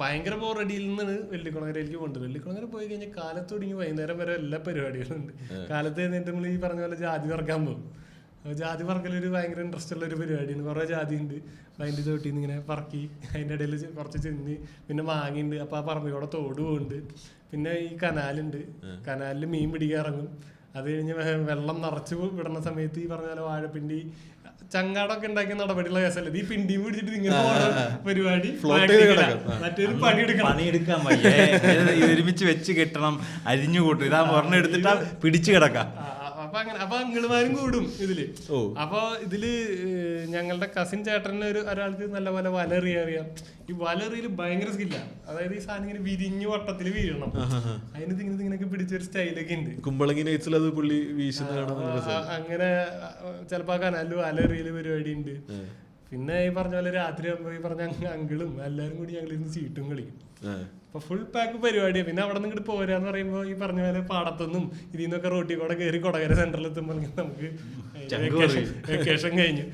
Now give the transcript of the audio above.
ഭയങ്കര ബോർ ബോറടിയിൽ നിന്നാണ് വെള്ളിക്കുളങ്ങരയിലേക്ക് പോകുന്നത് വെള്ളിക്കുളങ്ങര പോയി കഴിഞ്ഞാൽ കാലത്ത് തുടങ്ങി വൈകുന്നേരം വരെ എല്ലാ പരിപാടികളുണ്ട്. കാലത്ത് നമ്മൾ ഈ പറഞ്ഞ പോലെ ജാതി പറക്കാൻ പോകും ജാതി പറക്കലൊരു ഭയങ്കര ഇൻട്രസ്റ്റ് ഉള്ള ഒരു പരിപാടിയാണ്. കുറേ ജാതി ഉണ്ട് അതിന്റെ ചോട്ടിൽ നിന്ന് ഇങ്ങനെ പറക്കി അതിന്റെ ഇടയിൽ കുറച്ച് ചെന്ന് പിന്നെ മാങ്ങിയുണ്ട്. അപ്പോൾ ആ പറമ്പിലൂടെ തോട് പോകുന്നുണ്ട്. പിന്നെ ഈ കനാലുണ്ട്. കനാലിൽ മീൻ പിടിക്കാൻ ഇറങ്ങും. അത് കഴിഞ്ഞ് വെള്ളം നിറച്ച് വിടുന്ന സമയത്ത് ഈ പറഞ്ഞ പോലെ വാഴപ്പിണ്ടി ചങ്ങാടൊക്കെ ഉണ്ടാക്കിയ നടപടിയുള്ള കേസല്ല? ഈ പിണ്ടിയും പിടിച്ചിട്ട് ഇങ്ങനെ പരിപാടി മറ്റൊരു പണി എടുക്കണം പണി എടുക്കാൻ മറ്റൊരു പണിയെടുക്കണം പണിയെടുക്കാൻ വയ്യേ. ഒരുമിച്ച് വെച്ച് കെട്ടണം അരിഞ്ഞു കൂട്ടും. ഇതാ പറഞ്ഞെടുത്തിട്ടാ എടുത്തിട്ടാ പിടിച്ചു കിടക്കാം. അപ്പൊ അങ്ങനെ അപ്പൊ അങ്കിളുമാരും കൂടും ഇതിൽ. അപ്പൊ ഇതിൽ ഞങ്ങളുടെ കസിൻ ചേട്ടന് ഒരു ഒരാൾക്ക് നല്ലപോലെ വലറിയാൻ അറിയാം. ഈ വലറിയിൽ ഭയങ്കര സ്കില്ല അതായത് ഈ സാധനം ഇങ്ങനെ വിരിഞ്ഞു വട്ടത്തിൽ വീഴണം. അതിന് ഇങ്ങനെ ഇങ്ങനെയൊക്കെ പിടിച്ചൊരു സ്റ്റൈലൊക്കെ ഉണ്ട്. കുമ്പളങ്ങി അത് പുള്ളി വീശുന്ന നല്ല അങ്ങനെ ചിലപ്പോ ആ കനാലിൽ വലറിയിൽ പരിപാടി ഉണ്ട്. പിന്നെ ഈ പറഞ്ഞ പോലെ രാത്രി ആകുമ്പോ ഈ പറഞ്ഞ അങ് അങ്കിളും എല്ലാരും കൂടി ഞങ്ങൾ ഇരുന്ന് ചീട്ടും കളിക്കും. അപ്പൊ ഫുൾ പാക്ക് പരിപാടിയാണ് പിന്നെ അവിടെ നിന്ന് ഇങ്ങോട്ട് പോരാന്ന് പറയുമ്പോ ഈ പറഞ്ഞ പോലെ പാടത്തൊന്നും ഇതിൽ നിന്നൊക്കെ റോട്ടിൽ കൂടെ കയറി കൊടകര സെന്ററിൽ എത്തുമ്പോൾ നമുക്ക് വെക്കേഷൻ കഴിഞ്ഞു.